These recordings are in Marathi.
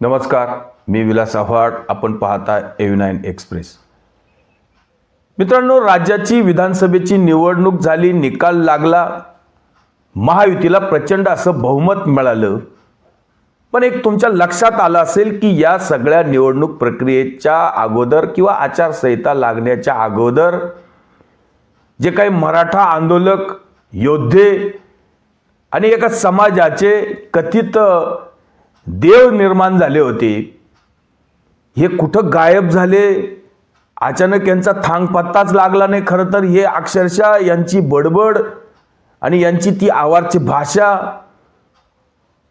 नमस्कार मी विलास आव्हाड. आपण पाहता एव्ही नाईन एक्सप्रेस मित्रांनो राज्याची विधानसभेची निवडणूक झाली निकाल लागला. महायुतीला प्रचंड असं बहुमत मिळालं. पण एक तुमच्या लक्षात आलं असेल की या सगळ्या निवडणूक प्रक्रियेच्या अगोदर किंवा आचारसंहिता लागण्याच्या अगोदर जे काही मराठा आंदोलक योद्धे आणि एका समाजाचे कथित देव निर्माण झाले होते. हे कुठं गायब झाले? अचानक यांचा थांग पत्ताच लागला नाही खरं तर. हे अक्षरशः यांची बडबड आणि यांची ती आवारची भाषा.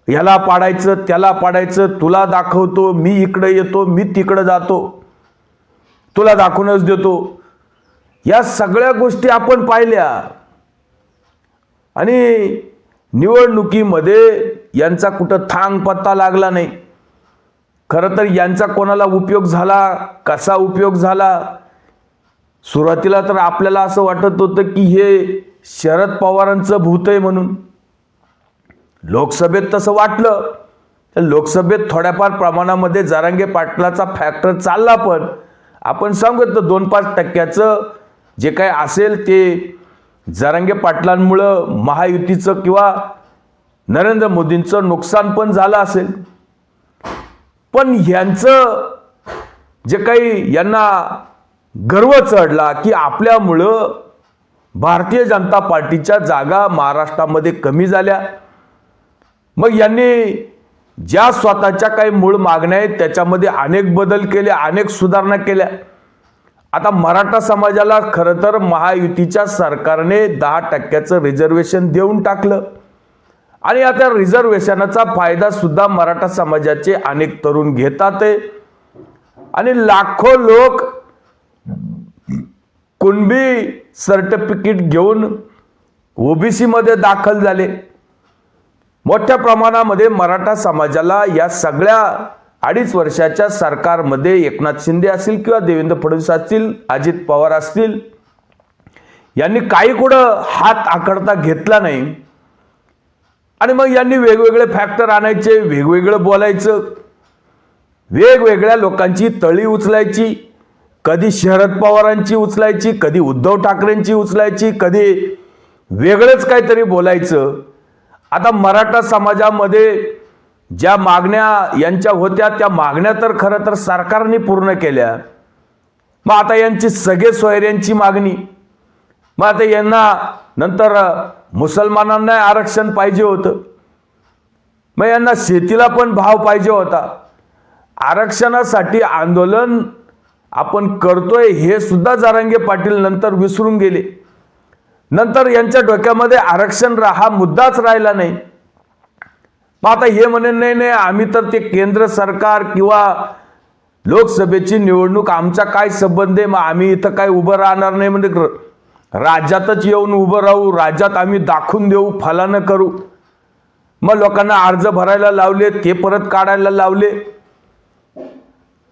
याला पाडायचं त्याला पाडायचं तुला दाखवतो मी इकडं येतो मी तिकडं जातो तुला दाखवूनच देतो. या सगळ्या गोष्टी आपण पाहिल्या. आणि निवडणुकीमध्ये यांचा कुठं थांग पत्ता लागला नाही. खरं तर यांचा कोणाला उपयोग झाला कसा उपयोग झाला? सुरुवातीला तर आपल्याला असं वाटत होतं की हे शरद पवारांचं भूत आहे म्हणून. लोकसभेत तसं वाटलं. तर लोकसभेत थोड्याफार प्रमाणामध्ये जारांगे पाटलाचा फॅक्टर चालला पण आपण सांगत दोन पाच टक्क्याचं जे काय असेल ते जारांगे पाटलांमुळं महायुतीचं किंवा नरेंद्र मोदींचं नुकसान पण झालं असेल. पण ह्यांचं जे काही यांना गर्व चढला की आपल्यामुळं भारतीय जनता पार्टीच्या जागा महाराष्ट्रामध्ये कमी झाल्या. मग यांनी ज्या स्वतःच्या काही मूळ मागण्या आहेत त्याच्यामध्ये अनेक बदल केले अनेक सुधारणा केल्या. आता मराठा समाजाला खरं तर महायुतीच्या सरकारने दहा टक्क्याचं रिझर्वेशन देऊन टाकलं. आणि आता रिझर्वेशनचा फायदा सुद्धा मराठा समाजाचे अनेक तरुण घेतात आहे. आणि लाखो लोक कुणबी सर्टिफिकेट घेऊन ओबीसी मध्ये दाखल झाले. मोठ्या प्रमाणामध्ये मराठा समाजाला या सगळ्या अडीच वर्षाच्या सरकारमध्ये एकनाथ शिंदे असतील किंवा देवेंद्र फडणवीस असतील अजित पवार असतील यांनी काही कुठं हात आकडता घेतला नाही. आणि मग यांनी वेगवेगळे फॅक्टर आणायचे वेगवेगळं बोलायचं. वेगवेगळ्या लोकांची तळी उचलायची. कधी शरद पवारांची उचलायची कधी उद्धव ठाकरेंची उचलायची कधी वेगळंच काहीतरी बोलायचं. आता मराठा समाजामध्ये ज्या मागण्या यांच्या होत्या त्या मागण्या तर खरं तर सरकारने पूर्ण केल्या. मग आता यांची सगळे सोयऱ्यांची मागणी. मग आता यांना नंतर मुसलमानांना आरक्षण पाहिजे होतं. मग यांना शेतीला पण भाव पाहिजे होता. आरक्षणासाठी आंदोलन आपण करतोय हे सुद्धा जारांगे पाटील नंतर विसरून गेले. नंतर यांच्या डोक्यामध्ये आरक्षण रा हा मुद्दाच राहिला नाही. मग आता हे म्हणे नाही नाही आम्ही तर ते केंद्र सरकार किंवा लोकसभेची निवडणूक आमचा काय संबंध आहे? मग आम्ही इथं काय उभं राहणार नाही म्हणजे राज्यातच येऊन उभं राहू राज्यात आम्ही दाखवून देऊ फलानं करू. मग लोकांना अर्ज भरायला लावले ते परत काढायला लावले.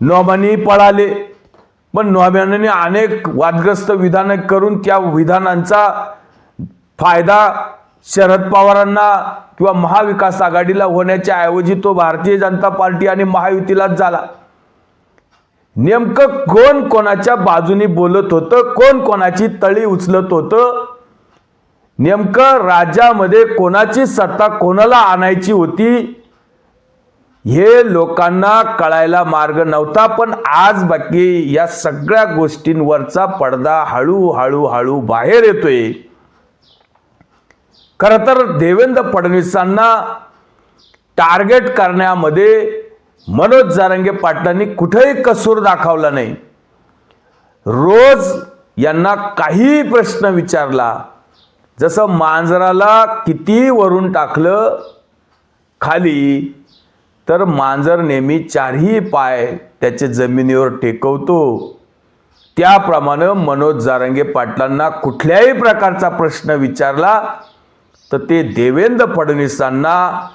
नोमानी पळाले. पण नोम्याने अनेक वादग्रस्त विधानं करून त्या विधानांचा फायदा शरद पवारांना किंवा महाविकास आघाडीला होण्याच्या ऐवजी तो भारतीय जनता पार्टी आणि महायुतीलाच झाला. नेमकं कोण कोणाच्या बाजूनी बोलत होतं? कोण कोणाची तळी उचलत होतं? नेमकं राज्यामध्ये कोणाची सत्ता कोणाला आणायची होती? हे लोकांना कळायला मार्ग नव्हता पण आज बाकी या सगळ्या गोष्टींवरचा पडदा हळूहळू हळू बाहेर येतोय. खरं तर देवेंद्र फडणवीसांना टार्गेट करण्यामध्ये मनोज जारंगे पाटलांनी कुठेही कसूर दाखवला नाही. रोज यांना काही प्रश्न विचारला. जसं मांजराला किती वरून टाकलं खाली तर मांजर नेहमी चारही पाय त्याचे जमिनीवर टेकवतो. त्याप्रमाणे मनोज जारंगे पाटलांना कुठल्याही प्रकारचा प्रश्न विचारला तर ते देवेंद्र फडणवीसांना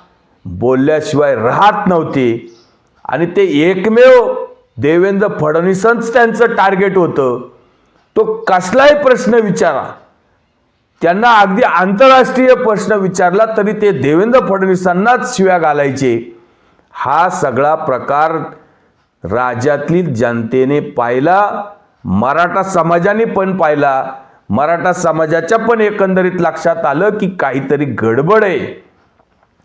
बोलल्याशिवाय राहत नव्हते. आणि ते एकमेव देवेंद्र फडणवीसच त्यांचं टार्गेट होतं. तो कसलाही प्रश्न विचारा. त्यांना अगदी आंतरराष्ट्रीय प्रश्न विचारला तरी ते देवेंद्र फडणवीसांनाच शिव्या घालायचे. हा सगळा प्रकार राज्यातली जनतेने पाहिला मराठा समाजाने पण पाहिला. मराठा समाजाच्या पण एकंदरीत लक्षात आलं की काहीतरी गडबड आहे.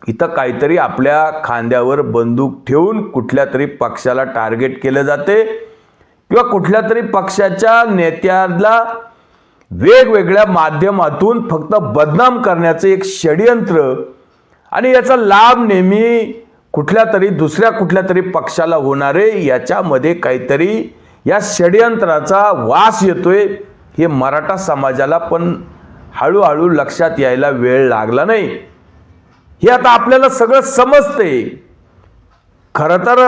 इथं काहीतरी आपल्या खांद्यावर बंदूक ठेवून कुठल्या तरी पक्षाला टार्गेट केलं जाते किंवा कुठल्या तरी पक्षाच्या नेत्याला वेगवेगळ्या माध्यमातून फक्त बदनाम करण्याचं एक षडयंत्र आणि याचा लाभ नेहमी कुठल्या तरी दुसऱ्या कुठल्या तरी पक्षाला होणारे याच्यामध्ये काहीतरी या षडयंत्राचा वास येतोय हे मराठा समाजाला पण हळूहळू लक्षात यायला वेळ लागला नाही. हे आता आपल्याला सगळं समजते खरं तर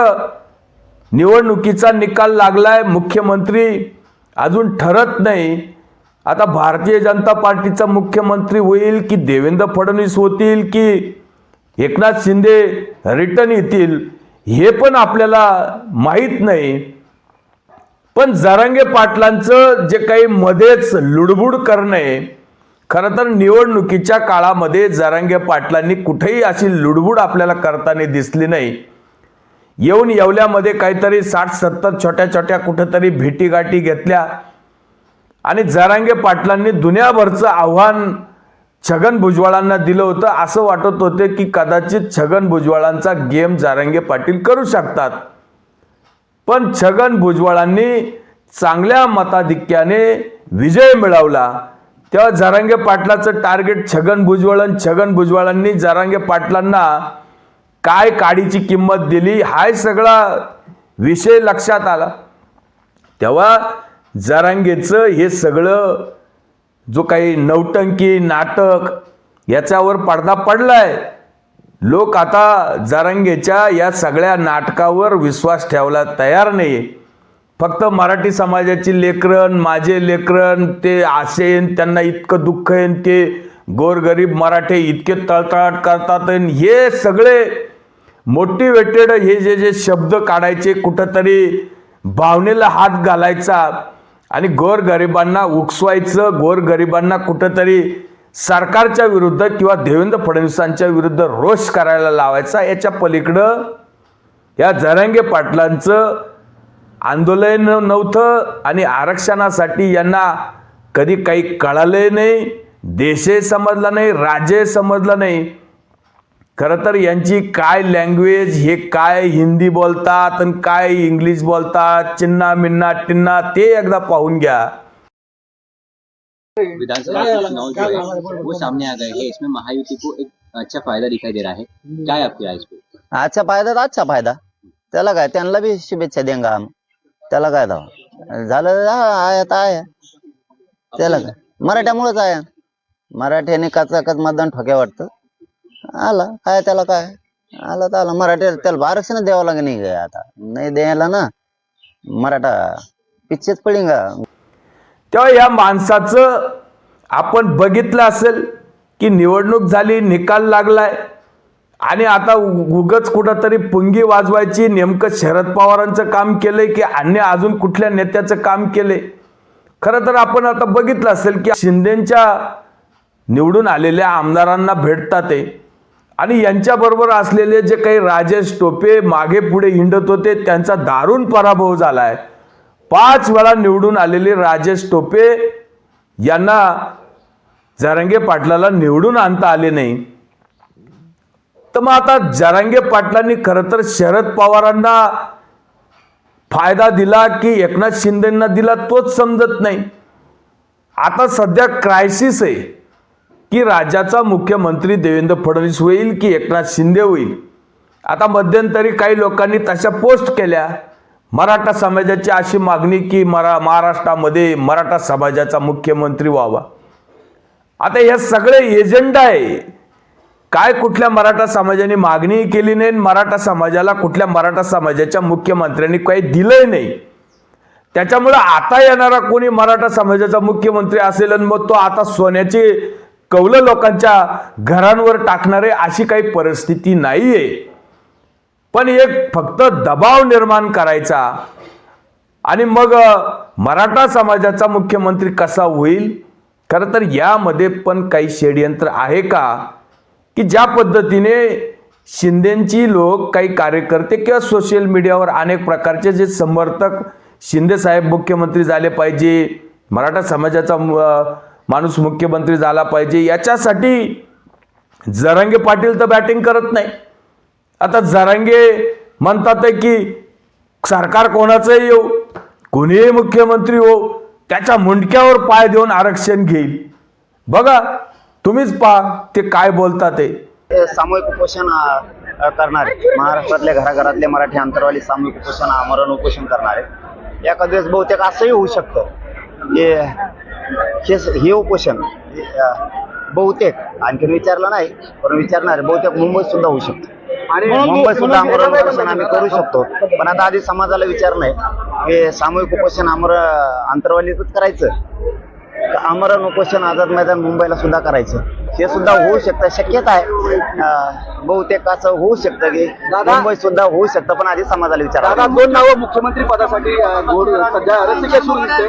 निवडणुकीचा निकाल लागलाय मुख्यमंत्री अजून ठरत नाही. आता भारतीय जनता पार्टीचा मुख्यमंत्री होईल की देवेंद्र फडणवीस होतील की एकनाथ शिंदे रिटर्न येतील हे पण आपल्याला माहीत नाही. पण जरांगे पाटलांचं जे काही मध्येच लुडबुड करणे खरं तर निवडणुकीच्या काळामध्ये जरांगे पाटलांनी कुठेही अशी लुडबुड आपल्याला करताना दिसली नाही. येऊन येवल्यामध्ये काहीतरी साठ सत्तर छोट्या छोट्या कुठेतरी भेटीगाठी घेतल्या. आणि जरांगे पाटलांनी दुनियाभरचं आव्हान छगन भुजबळांना दिलं होतं. असं वाटत होते की कदाचित छगन भुजबळांचा गेम जारंगे पाटील करू शकतात. पण छगन भुजबळांनी चांगल्या मताधिक्याने विजय मिळवला. तेव्हा जरांगे पाटलाचं टार्गेट छगन भुजबळ आणि छगन भुजबळांनी जरांगे पाटलांना काय काडीची किंमत दिली हाय सगळा विषय लक्षात आला. तेव्हा जरांगेचं हे सगळं जो काही नौटंकी नाटक याच्यावर पडदा पडलाय. लोक आता जरांगेच्या या सगळ्या नाटकावर विश्वास ठेवला तयार नाही फक्त मराठी समाजाची लेकरण माझे लेकरण ते आशेन त्यांना इतकं दुःख आहे ते गोरगरीब मराठे इतके तळतळाट करतात आणि हे सगळे मोटिवेटेड हे जे जे शब्द काढायचे कुठंतरी भावनेला हात घालायचा आणि गोरगरिबांना उकसवायचं गोरगरिबांना कुठंतरी सरकारच्या विरुद्ध किंवा देवेंद्र फडणवीसांच्या विरुद्ध रोष करायला लावायचा. याच्या पलीकडं या जरांगे पाटलांचं आंदोलन नव्हतं आणि आरक्षणासाठी यांना कधी काही कळाले नाही देशही समजला नाही राज्य समजलं नाही. खरं तर यांची काय लँग्वेज हे काय हिंदी बोलतात आणि काय इंग्लिश बोलतात चिन्ना मिन्ना टिन्ना ते एकदा पाहून घ्या. विधानसभा के चुनाव जो है वो सामने आ गए हैं। इसमें महायुति को एक अच्छा फायदा दिखाई दे रहा है। क्या है आपकी राय इस पे? अच्छा फायदा तर अच्छा फायदा। त्याला काय त्यांना बी शुभेच्छा देंगा आम त्याला काय दावा झालं आहे आता आहे. त्याला काय? मराठ्यामुळेच आहे. मराठ्याने कचाकच मतदान ठोक्या वाटतं. आला काय त्याला काय? आला तर आला. मराठी त्याला आरक्षण द्यावं लागेल नाही काय आता? नाही द्यायला ना. मराठा पिच्छेच पडिंगा तेव्हा या माणसाचं आपण बघितलं असेल की निवडणूक झाली निकाल लागलाय. आणि आता उ- उगच कुठंतरी पुंगी वाजवायची नेमकं शरद पवारांचं काम केलंय की अन्य अजून कुठल्या नेत्याचं काम केलंय? खरं तर आपण आता बघितलं असेल की शिंदेच्या निवडून आलेल्या आमदारांना भेटतात. ते आणि यांच्याबरोबर असलेले जे काही राजेश टोपे मागे पुढे हिंडत होते त्यांचा दारुण पराभव झालाय. पाच वेळा निवडून आलेले राजेश टोपे यांना जरंगे पाटलाला निवडून आणता आले नाही. तर मग आता जरांगे पाटलांनी खरं तर शरद पवारांना फायदा दिला की एकनाथ शिंदेना दिला तोच समजत नाही. आता सध्या क्रायसिस आहे की राज्याचा मुख्यमंत्री देवेंद्र फडणवीस होईल की एकनाथ शिंदे होईल. आता मध्यंतरी काही लोकांनी तशा पोस्ट केल्या. मराठा समाजाची अशी मागणी की मरा महाराष्ट्रामध्ये मराठा समाजाचा मुख्यमंत्री व्हावा. आता हे सगळे एजेंडा आहे. काय कुठल्या मराठा समाजाने मागणी केली नाही आणि मराठा समाजाला कुठल्या मराठा समाजाच्या मुख्यमंत्र्यांनी काही दिलंय नाही? त्याच्यामुळं आता येणारा कोणी मराठा समाजाचा मुख्यमंत्री असेल आणि मग तो आता सोन्याची कौलं लोकांच्या घरांवर टाकणारे अशी काही परिस्थिती नाहीये. पण एक फक्त दबाव निर्माण करायचा आणि मग मराठा समाजाचा मुख्यमंत्री कसा होईल? खरं तर यामध्ये पण काही षडयंत्र आहे का? की ज्या पद्धतीने शिंदेची लोक काही कार्यकर्ते किंवा सोशल मीडियावर अनेक प्रकारचे जे समर्थक शिंदेसाहेब मुख्यमंत्री झाले पाहिजे मराठा समाजाचा माणूस मुख्यमंत्री झाला पाहिजे याच्यासाठी जरांगे पाटील तर बॅटिंग करत नाही. आता जरांगे म्हणतात आहे की सरकार कोणाचंही येऊ कोणीही मुख्यमंत्री हो त्याच्या मुंडक्यावर पाय देऊन आरक्षण घेईल. बघा तुम्हीच पहा ते काय बोलतात ते. हे सामूहिक उपोषण करणारे महाराष्ट्रातल्या घराघरातले मराठी अंतरवाली सामूहिक उपोषण आमरण उपोषण करणारे एका दिवस बहुतेक असंही होऊ शकतं. की हे हे उपोषण बहुतेक आणखीन विचारलं नाही पण विचारणारे बहुतेक मुंबईत सुद्धा होऊ शकतं. मुंबईत सुद्धा आमरण उपोषण आम्ही करू शकतो. पण आता आधी समाजाला विचार नाही की सामूहिक उपोषण आमर अंतरवालीतच करायचं. आमरण उपोषण आझाद मैदान मुंबईला सुद्धा करायचं. हे सुद्धा होऊ शकतं शक्यता आहे. बहुतेक असं होऊ शकतं की मुंबईत सुद्धा होऊ शकतं पण आधी समाजाला विचार दोन नावं मुख्यमंत्री पदासाठी सध्या रसिके सुरू दिसते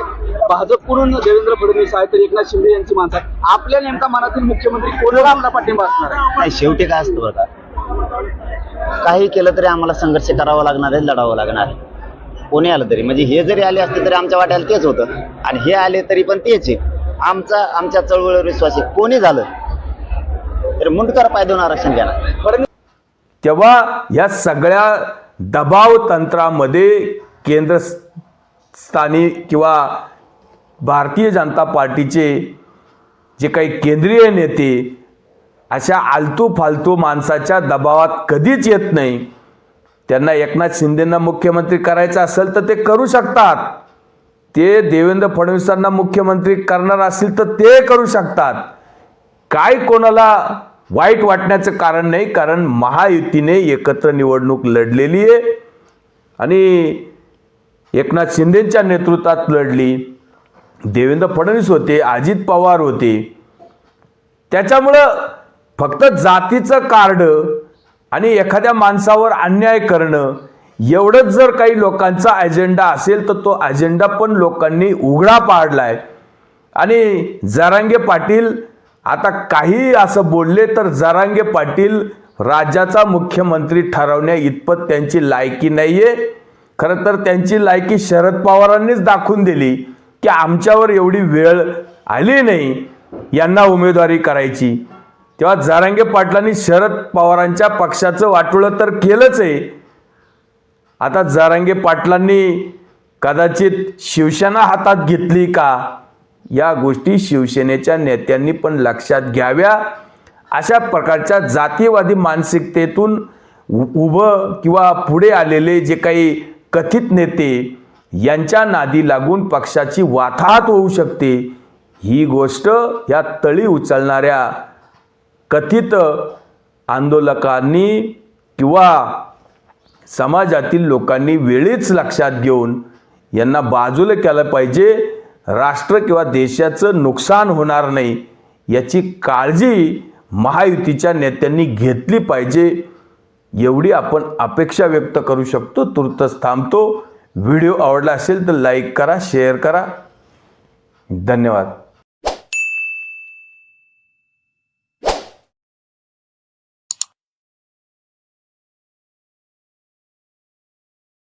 भाजपकडून देवेंद्र फडणवीस आहेत तर एकनाथ शिंदे यांची माणसं. आपल्या नेमका मनातील मुख्यमंत्री कोणाला आपला पाठिंबा असणार आहे. नाही शेवटी काय असतं का? काही केलं तरी आम्हाला संघर्ष करावा लागणार आहे लढावं लागणार आहे. कोणी आलं तरी म्हणजे हे जरी आले असते तरी आमच्या वाट्याला तेच होतं. आणि हे आले तरी पण तेच आहे. आमचा आमच्या चळवळीवर विश्वास आहे. कोणी झालं तरी मुंडकर पाय देऊन आरक्षण घेणार. तेव्हा या सगळ्या दबाव तंत्रामध्ये केंद्र स्थानी किंवा भारतीय जनता पार्टीचे जे काही केंद्रीय नेते अशा आलतू फालतू माणसाच्या दबावात कधीच येत नाही. त्यांना एकनाथ शिंदेंना मुख्यमंत्री करायचं असेल तर ते करू शकतात. ते देवेंद्र फडणवीसांना मुख्यमंत्री करणार असतील तर ते करू शकतात. काय कोणाला वाईट वाटण्याचं कारण नाही कारण महायुतीने एकत्र निवडणूक लढलेली आहे. आणि एकनाथ शिंदेच्या नेतृत्वात लढली देवेंद्र फडणवीस होते अजित पवार होते. त्याच्यामुळं फक्त जातीचं कार्ड आणि एखाद्या माणसावर अन्याय करणं एवढंच जर काही लोकांचा अजेंडा असेल तर तो अजेंडा पण लोकांनी उघडा पाडलाय. आणि जरांगे पाटील आता काही असं बोलले तर जरांगे पाटील राज्याचा मुख्यमंत्री ठरवण्या इतपत त्यांची लायकी नाहीये. खरं तर त्यांची लायकी शरद पवारांनीच दाखवून दिली की आमच्यावर एवढी वेळ आली नाही यांना उमेदवारी करायची. तेव्हा जरांगे पाटलांनी शरद पवारांच्या पक्षाचं वाटोळं तर केलंच आहे आता जारंगे पाटलांनी कदाचित शिवसेना हातात घेतली का? या गोष्टी शिवसेनेच्या नेत्यांनी पण लक्षात घ्याव्या. अशा प्रकारच्या जातीवादी मानसिकतेतून उ- उभं किंवा पुढे आलेले जे काही कथित नेते यांच्या नादी लागून पक्षाची वाताहत होऊ शकते. ही गोष्ट या तळी उचलणाऱ्या कथित आंदोलकांनी किंवा समाजातील लोकांनी वेळीच लक्षात घेऊन यांना बाजूला केलं पाहिजे. राष्ट्र किंवा देशाचं नुकसान होणार नाही याची काळजी महायुतीच्या नेत्यांनी घेतली पाहिजे. एवढी आपण अपेक्षा व्यक्त करू शकतो. तुर्तच थांबतो. व्हिडिओ आवडला असेल तर लाईक करा शेअर करा. धन्यवाद.